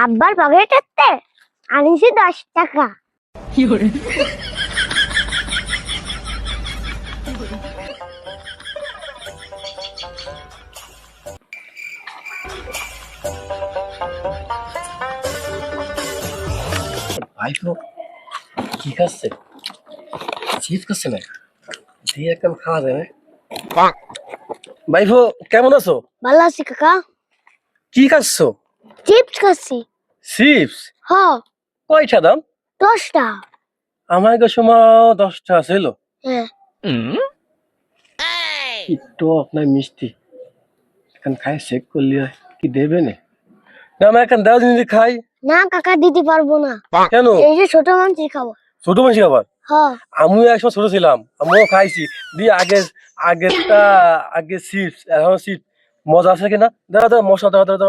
আব্বার পকেটেতে আনিছি দশ টাকা। ভাইপো কি খাচ্ছে? চিপস খাচ্ছে না দিয়ে একদম খাওয়া যাবে। ভাইপো কেমন আছো? ভালো আছি কাকা। কি খাচ্ছো? চিপস খাচ্ছি। চিপস? হ কয়টা দাম? দশটা। আমার কাছে সময় দশটা ছিল হ্যাঁ। কি টক না মিষ্টি। এখন খাই চেক করলি কি দেবে না? না আমি এখন দাও জিনিস খাই। না কাকা দিতে পারব না। কেন? এই যে ছোট মাংসই খাব। ছোট মানুষ আবার? হ আমিও একসময় ছোট ছিলাম আমিও খাইছি। দিয়ে আগে আগেরটা আগে চিপস এখন চিপস মজা আছে কিনা? দাদা দাদা মশলা দাদা দাদা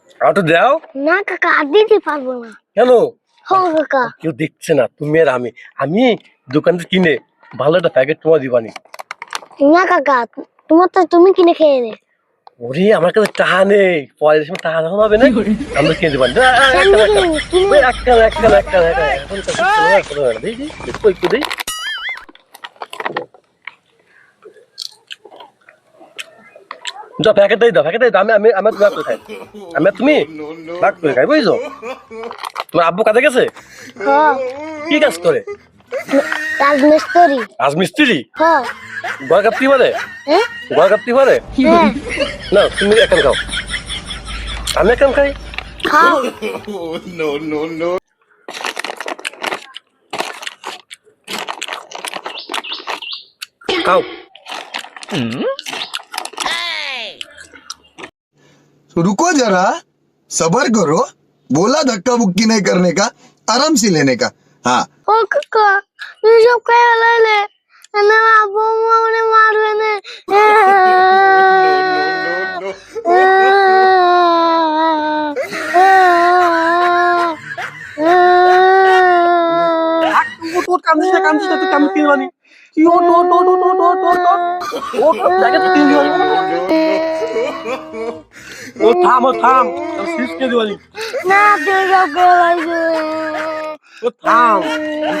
তো দাও। না কাকা আর দিতে পারব না। কেন? হ কাকা। কেউ দেখছে না তুমি আর আমি। আমি দোকান থেকে কিনে ভালো একটা প্যাকেট তোমার দিবানি। না কাকা তোমার তো তুমি কিনে খেয়ে নে। ওরে আমার কাছে টাকা নেই। পরের সময় টাকা যখন হবে না? আমরা কিনে দিবানি। একটা একটা একটা একটা হয় একটু যা প্যাকেটটাই দাও প্যাকেটটাই দাও। আমি আমি আমার তুমি আপনি আমি তুমি? ভাগ করে খাই বুঝছ? তোমার আব্বু কাজে গেছে? হ্যাঁ। কি কাজ করে? রাজমিস্ত্রি। রাজমিস্ত্রি? হ্যাঁ। গড় কাপতি পারে গড় কাপতি পারে না তুমি এখন খাও। আমি এখন খাই। খাও। খাও। হুম? रुको जरा सबर करो बोला धक्का बुक्की नहीं करने का आराम से लेने का हाँ ও কাকা তুমি সব খেয়ে লাইলে না আব্বু আম্মু আমাকে মারবে না ওট ওট কামছিস না কামছিস না তুই কাম কিনে বানি কি ওট ওট ওট ওট ওট ওট ওট ওট ওট ওট জায়গা তো কিনে বানি ও থাম ও থাম সিসকে দিওয়ালি না দেও গেলাই ও থাম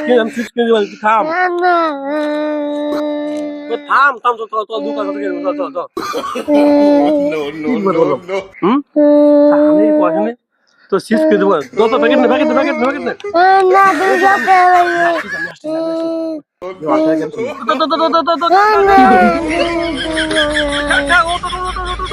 কে আমি সিসকে দিওয়ালি থাম না ও থাম থাম তো তো দুকা করতে গেল তো তো নো নো নো হুম সামনে পয়সা তো সিসকে দেবো তো তো প্যাকেট না প্যাকেট না প্যাকেট না প্যাকেট না না দেও গেলাই তো তো তো তো তো তো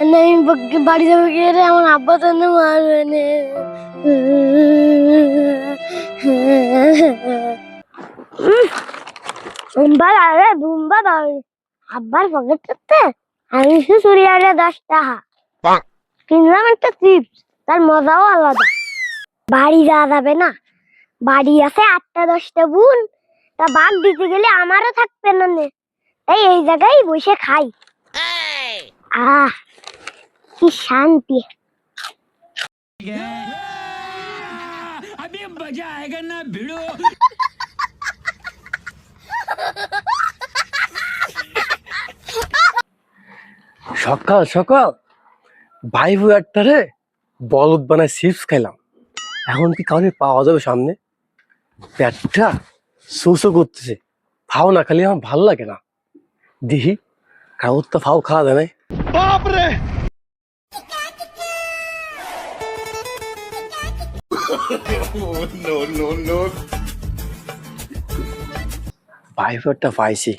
আমি বাড়ি যাব গিয়ে রে আমার আব্বা তো না মারবে না। বুম্বা আরে বুম্বা আব্বার আমি শুধু চুরি আরে দশ টাকা। কিনলাম একটা চিপস তার মজাও আলাদা। বাড়ি যাওয়া যাবে না। বাড়ি আছে আটটা দশটা বোন। তা বাঘ দিতে গেলে আমারও থাকবে না নে। তাই এই জায়গায় বসে খাই। আহ কি শান্তি अभी मजा आएगा ना भिड़ो সকাল সকাল ভাই বউ একটা রে বলদ বানায় চিপস খাইলাম এখন কি কাউকে পাওয়া যাবে সামনে পেটটা শোষো করতেছে ফাও না খালি আমার ভালো লাগে না দেখি কাউর তো ফাও খাওয়া যায় নাই ভাইফোরটা পাইছি।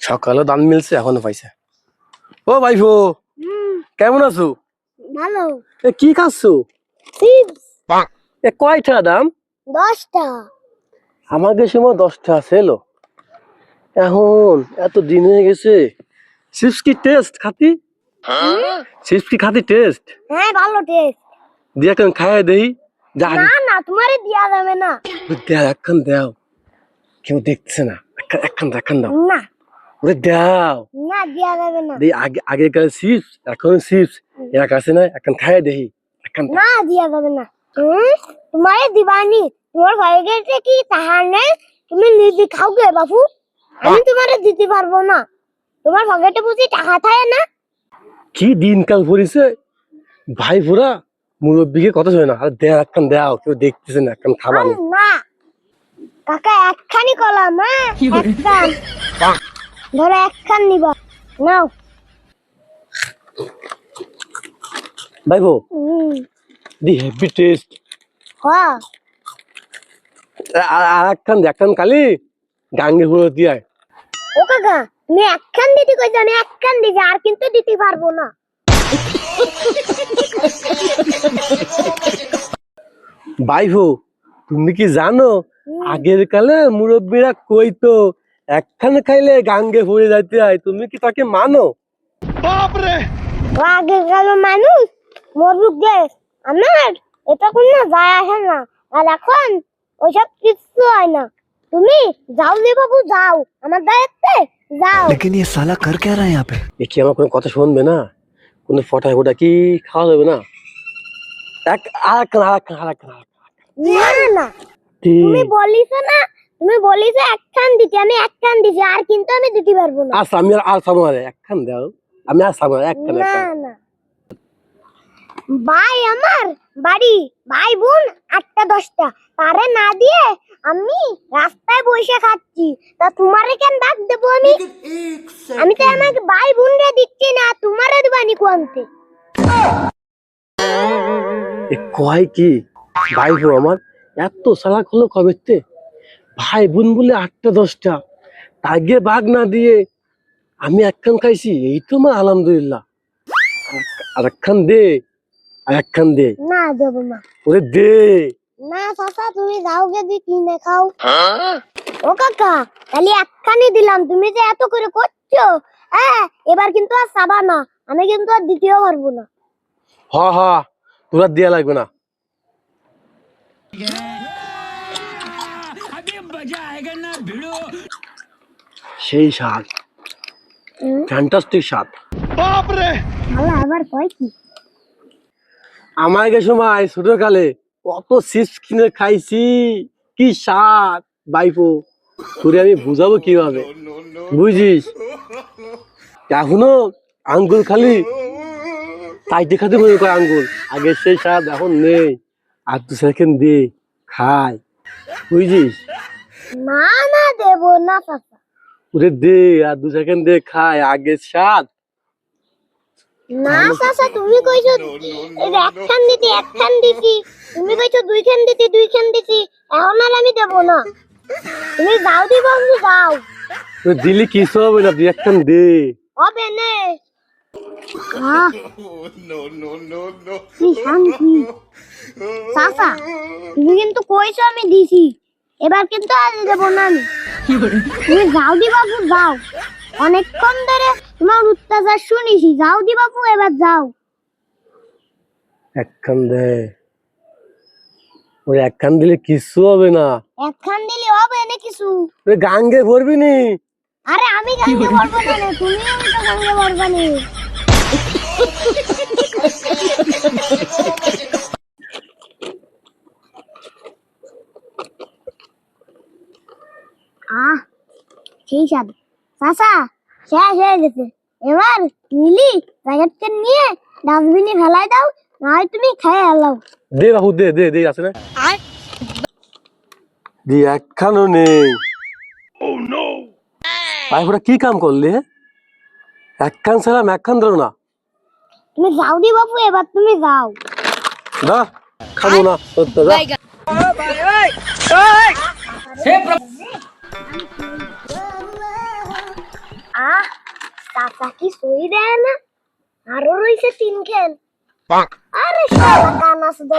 সকালে দান মিলছে এখনও পাইছে। ও ভাইফো কেমন আছো? ভালো। এ কি খাচ্ছো? চিপস। এ কয়টা দাম? দশটা। আমাকে সময় দশটা ছিল এখন এত দিন হয়ে গেছে চিপস কি টেস্ট খাতি চিপস কি খাতি টেস্ট হ্যাঁ ভালো টেস্ট দিয়ে এখন খাইয়ে দেই যা না না তোমারে দিয়া যাবে না দেও এখন দেও কেউ দেখছে না এক- এখন এখন দাও না ওরে দাও না দিয়া যাবে না দেই আগে আগেকার চিপস এখন চিপস এক আছে না এখন খাইয়ে দেই এখন দাও। না দিয়া যাবে না হুম তোমারে দিবানি তোমার ঘরে গেছে কি তাহার নেই তুমি নিজে খাও গে বাবু আমি তোমারে দিতে পারব না তোমার পকেটে বুঝি টাকা থাকে না? কি দিনকাল পড়েছে? ভাই পুরা মুরব্বীকে কথা শোনে না আরে দেও এখন দাও কেউ দেখতেছে না এখন খাবার না কাকা একখানি কলাম হ্যাঁ? একখান ধরো একখান নিবা। নাও। ভাই বউ হুম। দি হেভি টেস্ট। হ্যাঁ আর একখান একখান কালি। গাঙ্গে পুরো দিয়ে ও কাকা তুমি একখান দিতে কইছো আমি একখান দিছি আর কিন্তু দিতে পারব না। ভাইফো তুমি কি জানো? আগের কালে মুরব্বীরা কইতো একখান খাইলে গাঙ্গে পড়ে যাইতে হয় তুমি কি তাকে মানো? ও আগে গেল মানুষ মরুক গে আমার এটা কোনো যায় আসে না আর এখন ওইসব কিচ্ছু হয় না। তুমি যাও রে বাবু যাও আমার দায়িত্বে। যাও लेकिन ये साला कर क्या रहा है यहाँ पे এ কি আমার কোনো কথা শুনবে না কোনো ফটা ফটা কি খাওয়া যাবে না এক আর একখান আর একখান আর একখান আর একখান। না না কি? তুমি বলিস না তুমি বলিস একখান দিতে আমি একখান দিছি আর কিন্তু আমি দিতে পারবো না আচ্ছা আমি আর আর সামনে একখান দাও আমি আর সামনে একখান না একখান না ভাই আমার বাড়ি ভাই বোন আটটা দশটা। তারে না দিয়ে আমি রাস্তায় বসে খাচ্ছি। তা তোমারে কেন ডাক দেবো আমি? আমি তো আমাকে ভাই বোন রে দিচ্ছি না তোমারে দিবানি কোয়ান্তে এ কয় কি? ভাই বোন আমার এত সালাক হলো কবেতে ভাই বোন বলে আটটা দশটা। তাকে বাঘ না দিয়ে আমি একখান খাইছি এই তো মা আলহামদুলিল্লাহ। আর একখান দে। আর একখান দে। না দেবো না। ওরে দে। না চাচা তুমি যাও গে দি কিনে খাও। ও কাকা তাহলে একখানি দিলাম। তুমি যে এত করে করছ হ্যাঁ এবার কিন্তু আর চাবা না। আমি কিন্তু আর দ্বিতীয় পারব না। হ হ তোরা দেয়া লাগবে না। সেই স্বাদ। ফ্যান্টাস্টিক স্বাদ। ভালো আবার কয় কি? আমার গে সময় ছোটকালে কত চিপস কিনে খাইছি। কি স্বাদ বাইপো তোরে আমি বুঝাবো কীভাবে? বুঝিস? এখনও আঙ্গুল খালি তাই দেখাতে মনে করে আঙ্গুল। আগে সেই স্বাদ এখন নেই। আর দু সেকেন্ড দে খাই। বুঝিস? না না দেবো না ওরে দে আর দু সেকেন্ড দে খাই। আগে স্বাদ না চাচা তুমি কইছো একখান দিতে একখান দিছি তুমি কইছো দুইখান দিতে দুইখান দিছি। এখন আর আমি দেবো না। তুমি যাও দিব যাও তোর দিলি কিছু হবে না তুই একখান দে। হবে নে। আহ, চাচা তুমি কিন্তু কইছো আমি দিছি। এবার কিন্তু আজ দেবো না আমি। তুমি যাও দি বাবু যাও অনেকক্ষণ ধরে তোমার অত্যাচার শুনিছি। যাও দি বাপু এবার যাও। একখান দে। ওই একখান দিলে কিচ্ছু হবে না। একখান দিলে হবে না কিছু। ওই গাঙ্গে ভরবি নি। আরে আমি গাঙ্গে বলব না তুমি আমি তো গাঙ্গে না। আহ সেই স্বাদ চাচা শেষ হয়ে গেছে। এবার নিলি প্যাকেটটা নিয়ে ডাস্টবিনে ফেলাই দাও না হয় তুমি খেয়ে এলাও দে বাবু দে দে দে আছে না? দি একখানও নেই। ভাই ওরা কি কাম করলে? একখান ছাড়াম একখান ধরো না। তুমি যাও দি বাবু এবার তুমি যাও। দা খাব না। খেল আরে শালা কানা সুদা